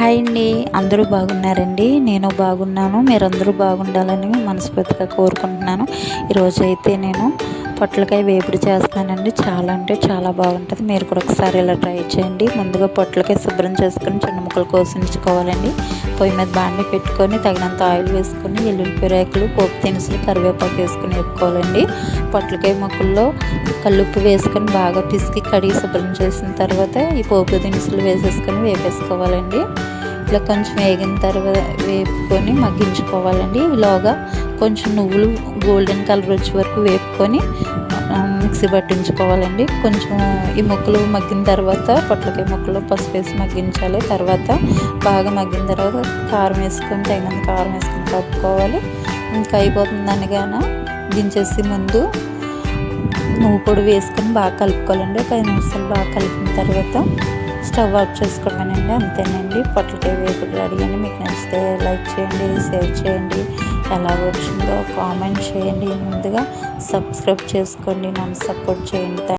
Hi అండి. అందరూ బాగున్నారండి? నేను బాగున్నాను. మీరందరూ బాగుండాలని మనస్ఫూర్తిగా కోరుకుంటున్నాను. ఈరోజు అయితే నేను పొట్లకాయ వేపుడు చేస్తానండి. చాలా అంటే చాలా బాగుంటుంది. మీరు కూడా ఒకసారి ఇలా ట్రై చేయండి. ముందుగా పొట్లకాయ శుభ్రం చేసుకొని చిన్న ముక్కలు కోసించుకోవాలండి. పొయ్యి మీద బాండి పెట్టుకొని తగినంత ఆయిల్ వేసుకొని ఎల్లుల్లి రేకులు పోపు దినుసులు కరివేపాకు వేసుకొని వేపుకోవాలండి. పొట్లకాయ ముక్కల్లో కల్లుప్పు వేసుకొని బాగా పిసికి కడిగి శుభ్రం చేసిన తర్వాత ఈ పోపు దినుసులు వేసేసుకొని వేపేసుకోవాలండి. ఇట్లా కొంచెం వేగిన తర్వాత వేపుకొని మగ్గించుకోవాలండి. ఇలాగా కొంచెం నువ్వులు గోల్డెన్ కలర్ వచ్చే వరకు వేపుకొని మిక్సీ పట్టించుకోవాలండి. కొంచెం ఈ ముక్కలు మగ్గిన తర్వాత పొట్లకాయ ముక్కలు పసుపు వేసి మగ్గించాలి. తర్వాత బాగా మగ్గిన తర్వాత కారం వేసుకొని తగినంత కారం వేసుకొని కలుపుకోవాలి. ఇంకా అయిపోతుంది అనగాన దించేసి ముందు నువ్వు పొడి వేసుకొని బాగా కలుపుకోవాలండి. ఒక ఐదు నిమిషాలు బాగా కలిపిన తర్వాత స్టవ్ ఆఫ్ చేసుకోవడానండి. అంతేనండి. పొట్లకాయ వేపుడు రెడీ అండి. మీకు నచ్చితే లైక్ చేయండి షేర్ చేయండి. ఎలా వచ్చిందో కామెంట్ చేయండి. ముందుగా సబ్స్క్రైబ్ చేసుకోండి. నన్ను సపోర్ట్ చేయండి.